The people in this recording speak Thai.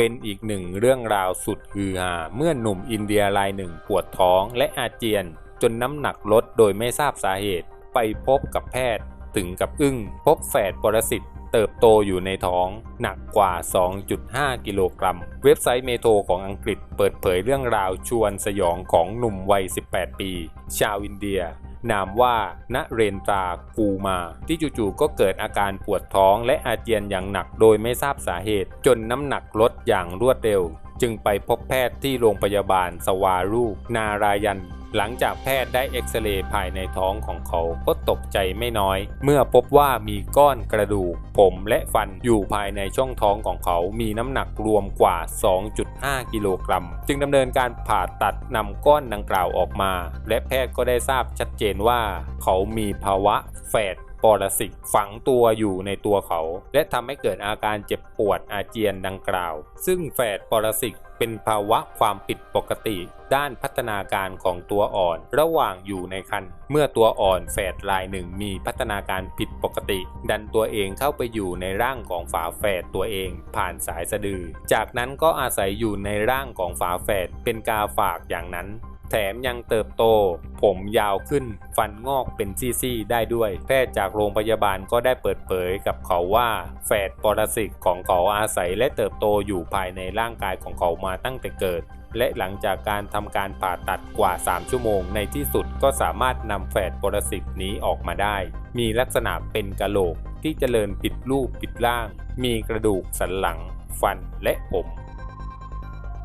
เป็นอีกหนึ่งเรื่องราวสุดฮือฮาเมื่อหนุ่มอินเดียรายหนึ่งปวดท้องและอาเจียน จนน้ำหนักลดโดยไม่ทราบสาเหตุ ไปพบกับแพทย์ถึงกับอึ้ง พบแฝดปรสิตเติบโตอยู่ในท้องหนักกว่า 2.5 กิโลกรัม เว็บไซต์เมโทรของอังกฤษเปิดเผยเรื่องราวชวนสยองของหนุ่มวัย 18 ปี ชาวอินเดีย นามว่าณเรนตรากูมา ที่จู่ๆก็เกิดอาการปวดท้องและอาเจียนอย่างหนักโดยไม่ทราบสาเหตุ จนน้ำหนักลดอย่างรวดเร็ว จึงไปพบแพทย์ที่โรงพยาบาลสวารูปนารายัน หลังจากแพทย์ได้เอ็กซเรย์ภายในท้องของเขาก็ตกใจไม่น้อย เมื่อพบว่ามีก้อนกระดูก ผมและฟันอยู่ภายในช่องท้องของเขา มีน้ำหนักรวมกว่า 2.5 กิโลกรัม จึงดำเนินการผ่าตัดนำก้อนดังกล่าวออกมา และแพทย์ก็ได้ทราบชัดเจนว่า เขามีภาวะแฝด ปรสิตฝังตัวอยู่ในตัวเขา และทำให้เกิดอาการเจ็บปวดอาเจียนดังกล่าว ซึ่งแฝดปรสิตเป็นภาวะความผิดปกติ ด้านพัฒนาการของตัวอ่อน ระหว่างอยู่ในครรภ์เมื่อตัวอ่อนแฝดรายหนึ่งมีพัฒนาการผิดปกติ ดันตัวเองเข้าไปอยู่ในร่างของฝาแฝดตัวเองผ่านสายสะดือ จากนั้นก็อาศัยอยู่ในร่างของฝาแฝดเป็นกาฝากอย่างนั้น แถมยังเติบโต ผมยาวขึ้น ฟันงอกเป็นซี่ๆได้ด้วย แพทย์จากโรงพยาบาลก็ได้เปิดเผยกับเขาว่าแฝดปรสิตของเขาอาศัยและเติบโตอยู่ภายในร่างกายของเขามาตั้งแต่เกิด และหลังจากการทำการผ่าตัดกว่า 3 ชั่วโมง ในที่สุดก็สามารถนำแฝดปรสิตนี้ออกมาได้ มีลักษณะเป็นกะโหลกที่เจริญผิดรูปผิดร่าง มีกระดูกสันหลัง ฟันและผม